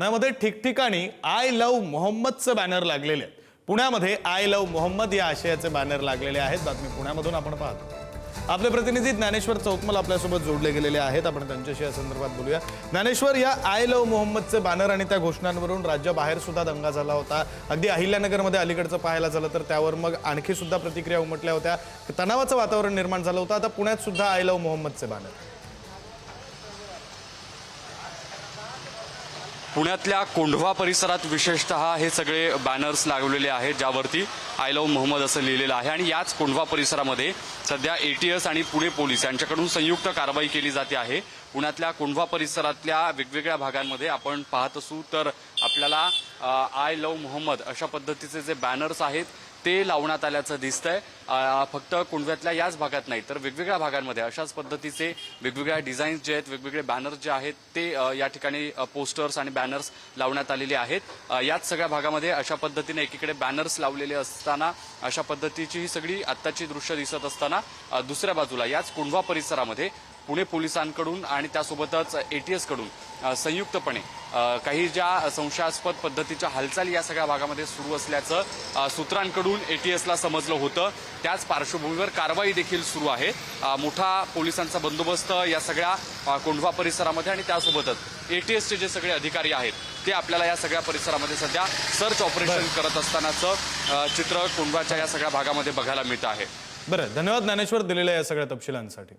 पुण्यामध्ये ठिकठिकाणी I love मोहम्मदचं banner लागलेले आहेत. पुण्यामध्ये आय लव्ह मोहम्मद या आशयाचे बॅनर लागलेले आहेत. बातमी पुण्यामधून आपण पाहतो. आपले प्रतिनिधी ज्ञानेश्वर चौकमल आपल्यासोबत जोडले गेलेले आहेत. आपण त्यांच्याशी या संदर्भात बोलूया. ज्ञानेश्वर या आय लव्ह मोहम्मदचे बॅनर आणि त्या घोषणांवरून राज्याबाहेर सुद्धा दंगा झाला होता. अगदी अहिल्यानगरमध्ये अलीकडचं पाहायला झालं तर त्यावर मग आणखी सुद्धा प्रतिक्रिया उमटल्या होत्या. तणावाचं वातावरण निर्माण झालं होतं. आता पुण्यात सुद्धा आय लव्ह मोहम्मदचे बॅनर पुण्यातल्या कोंढवा परिसरात विशेषतः हे सगळे बॅनर्स लागलेले आहेत ज्यावरती आय लव्ह मोहम्मद असं लिहिलेलं आहे. आणि याच कोंढवा परिसरामध्ये सध्या एटीएस आणि पुणे पोलीस यांच्याकडून संयुक्त कारवाई केली जाते आहे. पुण्यातल्या कोंढवा परिसरातल्या वेगवेगळ्या भागांमध्ये आपण पाहत असू तर आपल्याला आय लव्ह मोहम्मद अशा पद्धतीचे जे बॅनर्स आहेत ते लावण्यात आल्याचं दिसतंय. आहे फक्त कुंडव्यातल्या याच भागात नाही तर वेगवेगळ्या भागांमध्ये अशाच पद्धतीचे वेगवेगळ्या डिझाईन्स जे आहेत वेगवेगळे बॅनर्स जे आहेत ते या ठिकाणी पोस्टर्स आणि बॅनर्स लावण्यात आलेले आहेत. याच सगळ्या भागामध्ये अशा पद्धतीने एकीकडे बॅनर्स लावलेले असताना अशा पद्धतीची ही सगळी आत्ताची दृश्य दिसत असताना दुसऱ्या बाजूला याच कुंडवा परिसरामध्ये पुणे पोलिसांकडून आणि त्यासोबतच एटीएसकडून संयुक्तपणे काही ज्या संशयास्पद पद्धतीच्या हालचाली या सगळ्या भागामध्ये सुरू असल्याचं सूत्रांकडून सूत्रांकडून एटीएसला समजलं होतं. त्याच पार्श्वभूमीवर कारवाई देखील सुरू आहे. मोठा पोलिसांचा बंदोबस्त या सगळ्या कोंढवा परिसरामध्ये आणि त्यासोबतच एटीएसचे जे सगळे अधिकारी आहेत ते आपल्याला या सगळ्या परिसरामध्ये सध्या सर्च ऑपरेशन करत असतानाचं चित्र कोंढवाच्या या सगळ्या भागामध्ये बघायला मिळतं आहे. बरं धन्यवाद ज्ञानेश्वर दिलेल्या या सगळ्या तपशिलांसाठी.